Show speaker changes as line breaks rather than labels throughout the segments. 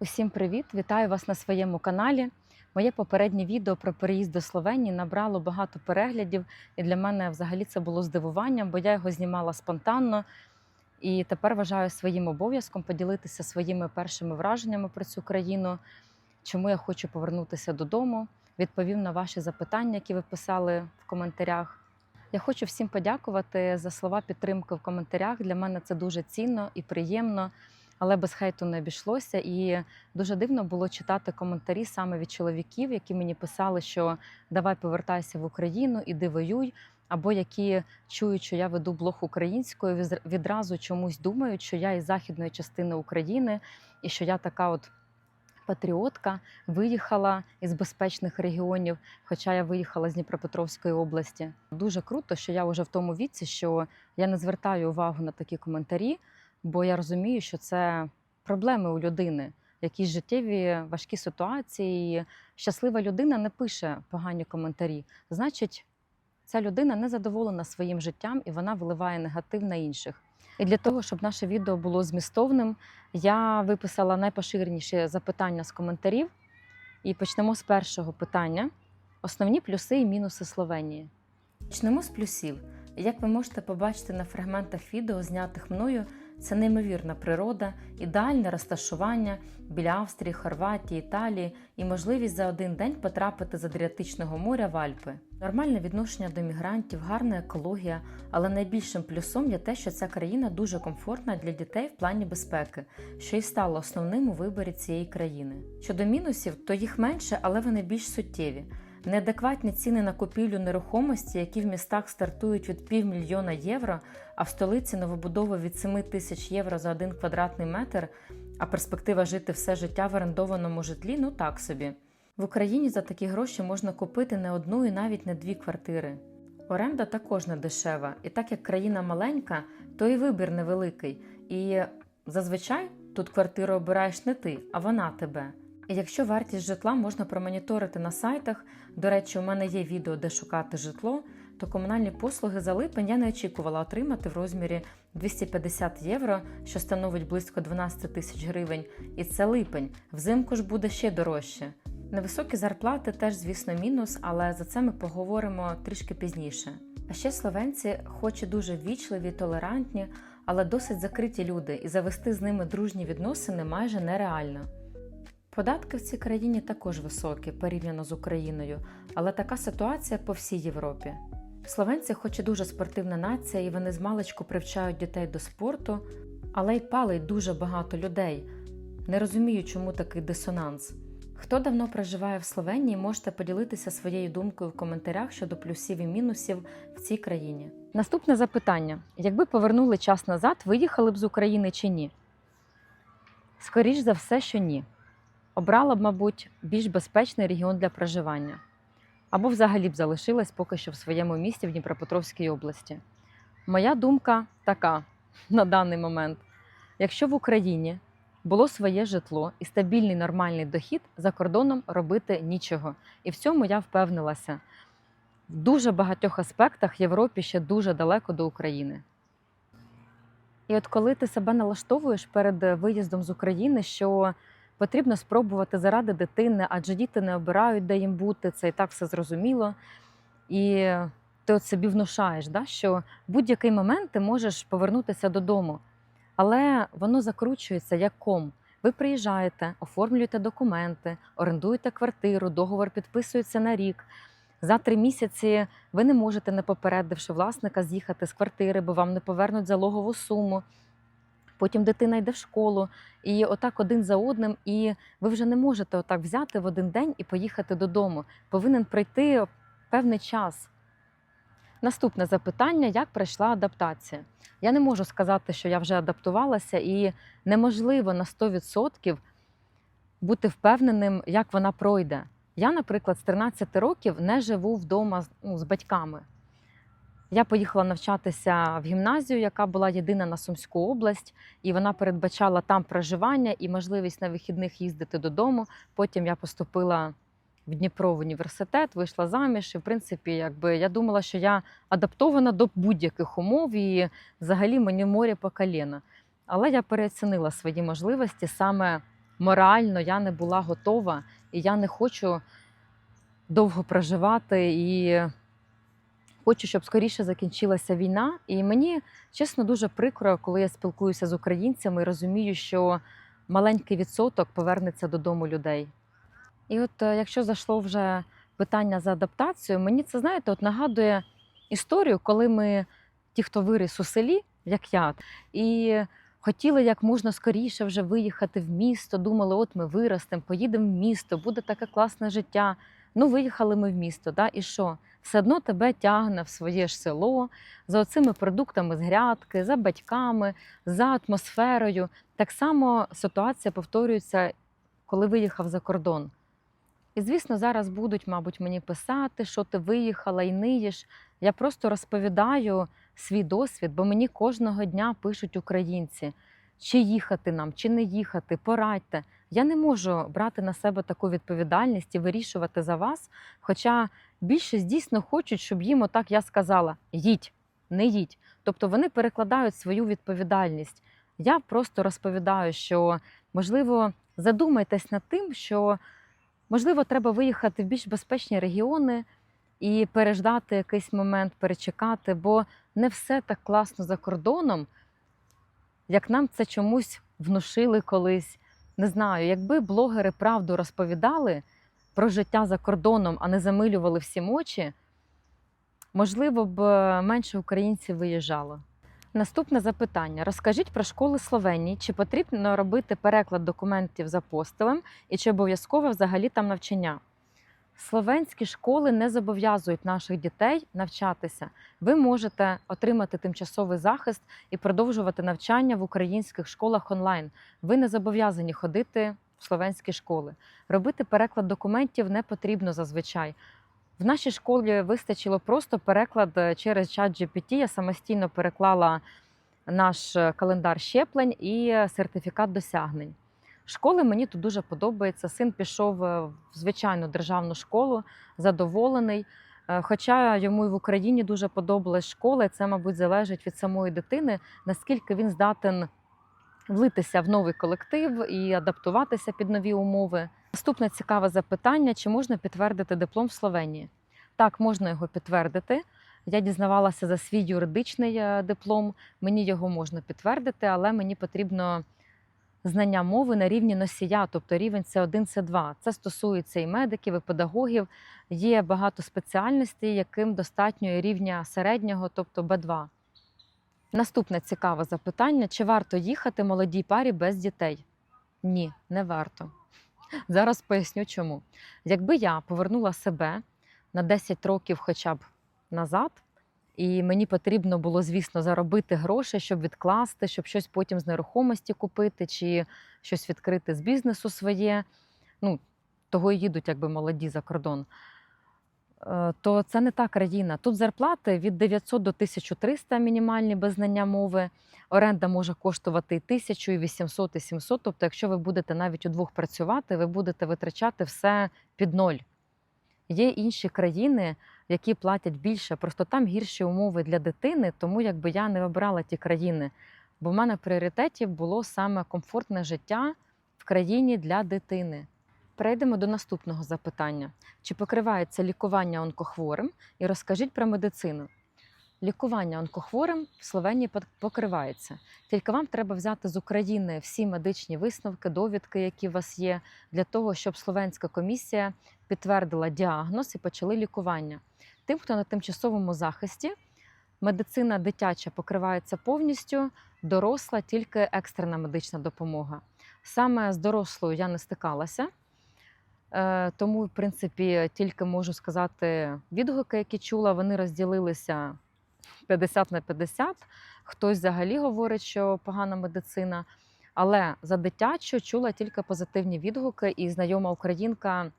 Усім привіт! Вітаю вас на своєму каналі. Моє попереднє відео про переїзд до Словенії набрало багато переглядів, і для мене взагалі це було здивуванням, бо я його знімала спонтанно. І тепер вважаю своїм обов'язком поділитися своїми першими враженнями про цю країну, чому я хочу повернутися додому. Відповім на ваші запитання, які ви писали в коментарях. Я хочу всім подякувати за слова підтримки в коментарях. Для мене це дуже цінно і приємно, але без хейту не обійшлося. І дуже дивно було читати коментарі саме від чоловіків, які мені писали, що давай повертайся в Україну, іди воюй. Або які чують, що я веду блог українською, відразу чомусь думають, що я із західної частини України і що я така от патріотка, виїхала із безпечних регіонів, хоча я виїхала з Дніпропетровської області. Дуже круто, що я вже в тому віці, що я не звертаю увагу на такі коментарі, бо я розумію, що це проблеми у людини, якісь життєві важкі ситуації. Щаслива людина не пише погані коментарі. Значить, ця людина не задоволена своїм життям і вона виливає негатив на інших. І для того, щоб наше відео було змістовним, я виписала найпоширеніші запитання з коментарів. І почнемо з першого питання: основні плюси і мінуси Словенії. Почнемо з плюсів. Як ви можете побачити на фрагментах відео, знятих мною, це неймовірна природа, ідеальне розташування біля Австрії, Хорватії, Італії і можливість за один день потрапити з Адріатичного моря в Альпи. Нормальне відношення до мігрантів, гарна екологія, але найбільшим плюсом є те, що ця країна дуже комфортна для дітей в плані безпеки, що і стало основним у виборі цієї країни. Щодо мінусів, то їх менше, але вони більш суттєві. Неадекватні ціни на купівлю нерухомості, які в містах стартують від півмільйона євро, а в столиці новобудови від 7 тисяч євро за один квадратний метр, а перспектива жити все життя в орендованому житлі ну так собі. В Україні за такі гроші можна купити не одну і навіть не дві квартири. Оренда також не дешева, і так як країна маленька, то і вибір невеликий. І зазвичай тут квартиру обираєш не ти, а вона тебе. Якщо вартість житла можна промоніторити на сайтах, до речі, у мене є відео, де шукати житло, то комунальні послуги за липень я не очікувала отримати в розмірі 250 євро, що становить близько 12 тисяч гривень. І це липень. Взимку ж буде ще дорожче. Невисокі зарплати теж, звісно, мінус, але за це ми поговоримо трішки пізніше. А ще словенці, хоч і дуже ввічливі, толерантні, але досить закриті люди, і завести з ними дружні відносини майже нереально. Податки в цій країні також високі порівняно з Україною, але така ситуація по всій Європі. Словенці, хоч і дуже спортивна нація, і вони з маличку привчають дітей до спорту, але й палить дуже багато людей. Не розумію, чому такий дисонанс. Хто давно проживає в Словенії, можете поділитися своєю думкою в коментарях щодо плюсів і мінусів в цій країні. Наступне запитання: якби повернули час назад, виїхали б з України чи ні? Скоріш за все, що ні. Обрала б, мабуть, більш безпечний регіон для проживання. Або взагалі б залишилась поки що в своєму місті в Дніпропетровській області. Моя думка така на даний момент: якщо в Україні було своє житло і стабільний нормальний дохід, за кордоном робити нічого. І в цьому я впевнилася. В дуже багатьох аспектах Європі ще дуже далеко до України. І от коли ти себе налаштовуєш перед виїздом з України, що потрібно спробувати заради дитини, адже діти не обирають, де їм бути, це і так все зрозуміло. І ти от собі внушаєш, да, що в будь-який момент ти можеш повернутися додому. Але воно закручується як ком. Ви приїжджаєте, оформлюєте документи, орендуєте квартиру, договор підписується на рік. За три місяці ви не можете, не попередивши власника, з'їхати з квартири, бо вам не повернуть залогову суму. Потім дитина йде в школу, і отак один за одним, і ви вже не можете отак взяти в один день і поїхати додому. Повинен пройти певний час. Наступне запитання: як пройшла адаптація? Я не можу сказати, що я вже адаптувалася, і неможливо на 100% бути впевненим, як вона пройде. Я, наприклад, з 13 років не живу вдома з- ну, батьками. Я поїхала навчатися в гімназію, яка була єдина на Сумську область, і вона передбачала там проживання і можливість на вихідних їздити додому. Потім я поступила в Дніпро в університет, вийшла заміж. І в принципі, якби я думала, що я адаптована до будь-яких умов, і взагалі мені море по коліна. Але я переоцінила свої можливості саме морально я не була готова, і я не хочу довго проживати і хочу, щоб скоріше закінчилася війна. І мені чесно дуже прикро, коли я спілкуюся з українцями і розумію, що маленький відсоток повернеться додому людей. І от е, якщо зайшло вже питання за адаптацію, мені це знаєте, от нагадує історію, коли ми, ті, хто виріс у селі, як я, і хотіли як можна скоріше вже виїхати в місто. Думали, от ми виростемо, поїдемо в місто, буде таке класне життя. Ну, виїхали ми в місто, да, і що? Все одно тебе тягне в своє ж село за оцими продуктами з грядки, за батьками, за атмосферою. Так само ситуація повторюється, коли виїхав за кордон. І, звісно, зараз будуть, мабуть, мені писати, що ти виїхала і ниєш. Я просто розповідаю свій досвід, бо мені кожного дня пишуть українці, чи їхати нам, чи не їхати, порадьте. Я не можу брати на себе таку відповідальність і вирішувати за вас. Хоча більшість дійсно хочуть, щоб їм отак я сказала: їдь, не їдь. Тобто вони перекладають свою відповідальність. Я просто розповідаю, що можливо задумайтесь над тим, що можливо треба виїхати в більш безпечні регіони і переждати якийсь момент, перечекати, бо не все так класно за кордоном, як нам це чомусь внушили колись. Не знаю, якби блогери правду розповідали про життя за кордоном, а не замилювали всім очі, можливо б е, менше українців виїжджало. Наступне запитання: розкажіть про школи Словенії, чи потрібно робити переклад документів за постелем і чи обов'язково взагалі там навчання? Словенські школи не зобов'язують наших дітей навчатися. Ви можете отримати тимчасовий захист і продовжувати навчання в українських школах онлайн. Ви не зобов'язані ходити в словенські школи. Робити переклад документів не потрібно зазвичай. В нашій школі вистачило просто переклад е, через чат GPT. Я самостійно переклала наш е, календар щеплень і е, сертифікат досягнень. Школи мені тут дуже подобається. Син пішов е, в звичайну державну школу, задоволений. Е, Хоча йому і в Україні дуже подобалась школа, це, мабуть, залежить від самої дитини, наскільки він здатен влитися в новий колектив і адаптуватися під нові умови. Наступне цікаве запитання: чи можна підтвердити диплом в Словенії? Так, можна його підтвердити. Я дізнавалася за свій юридичний е, диплом. Мені його можна підтвердити, але мені потрібно знання мови на рівні носія, тобто рівень С1, С2. Це стосується і медиків, і педагогів. Є багато спеціальностей, яким достатньо рівня середнього, тобто Б2. Наступне цікаве запитання: чи варто їхати молодій парі без дітей? Ні, не варто. Зараз поясню чому. Якби я повернула себе на 10 років хоча б назад, і мені потрібно було, звісно, заробити гроші, щоб відкласти, щоб щось потім з нерухомості купити, чи щось відкрити з бізнесу своє. Ну, того і їдуть якби молоді за кордон. Е, То це не та країна. Тут зарплати від 900 до 1300 мінімальні без знання мови. Оренда може коштувати і 1000, і 800, і 700. Тобто, якщо ви будете навіть удвох працювати, ви будете витрачати все під ноль. Є інші країни, які платять більше, просто там гірші умови для дитини, тому якби я не вибирала ті країни. Бо в мене в пріоритеті було саме комфортне життя в країні для дитини. Перейдемо до наступного запитання: чи покривається лікування онкохворим? І розкажіть про медицину. Лікування онкохворим в Словенії покривається. Тільки вам треба взяти з України всі медичні висновки, довідки, які у вас є, для того, щоб словенська комісія підтвердила діагноз і почали лікування. Тим, хто на тимчасовому захисті, медицина дитяча покривається повністю, доросла тільки екстрена медична допомога. Саме з дорослою я не стикалася. Е, Тому, в принципі, тільки можу сказати відгуки, які чула, вони розділилися 50 на 50. Хтось взагалі говорить, що погана медицина. Але за дитячу чула тільки позитивні відгуки, і знайома українка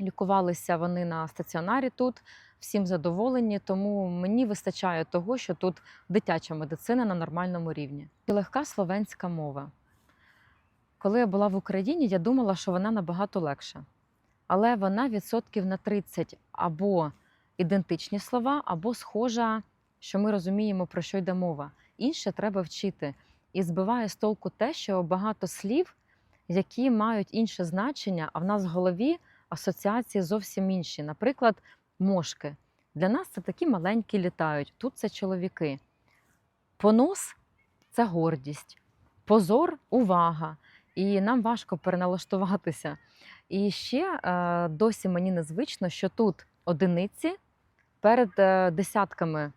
лікувалися вони на стаціонарі тут. Всім задоволені, тому мені вистачає того, що тут дитяча медицина на нормальному рівні. І легка словенська мова. Коли я була в Україні, я думала, що вона набагато легша. Але вона відсотків на 30 або ідентичні слова, або схожа, що ми розуміємо, про що йде мова. Інше треба вчити. І збиває з толку те, що багато слів, які мають інше значення, а в нас в голові асоціації зовсім інші. Наприклад, мошки. Для нас це такі маленькі літають. Тут це чоловіки. Понос це гордість, позор увага. І нам важко переналаштуватися. І ще е, досі мені незвично, що тут одиниці перед е, десятками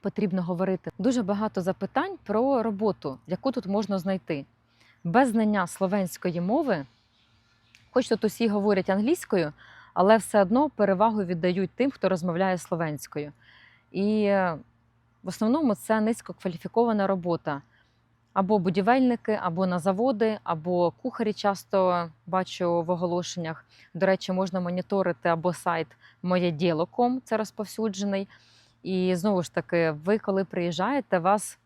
потрібно говорити. Дуже багато запитань про роботу, яку тут можна знайти. Без знання словенської мови, хоч тут усі говорять англійською, але все одно перевагу віддають тим, хто розмовляє словенською. І е, в основному це низькокваліфікована робота. Або будівельники, або на заводи, або кухарі часто бачу в оголошеннях. До речі, можна моніторити або сайт Моє діло.ком, це розповсюджений. І знову ж таки, ви, коли приїжджаєте, вас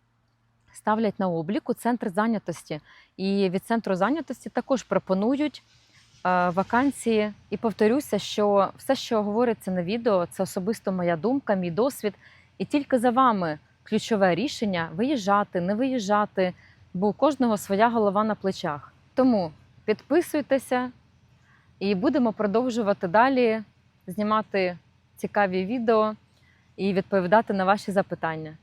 ставлять на облік у центр зайнятості. І від центру зайнятості також пропонують вакансії. І повторюся, що все, що говориться на відео, це особисто моя думка, мій досвід. І тільки за вами ключове рішення виїжджати, не виїжджати, бо у кожного своя голова на плечах. Тому підписуйтеся і будемо продовжувати далі знімати цікаві відео і відповідати на ваші запитання.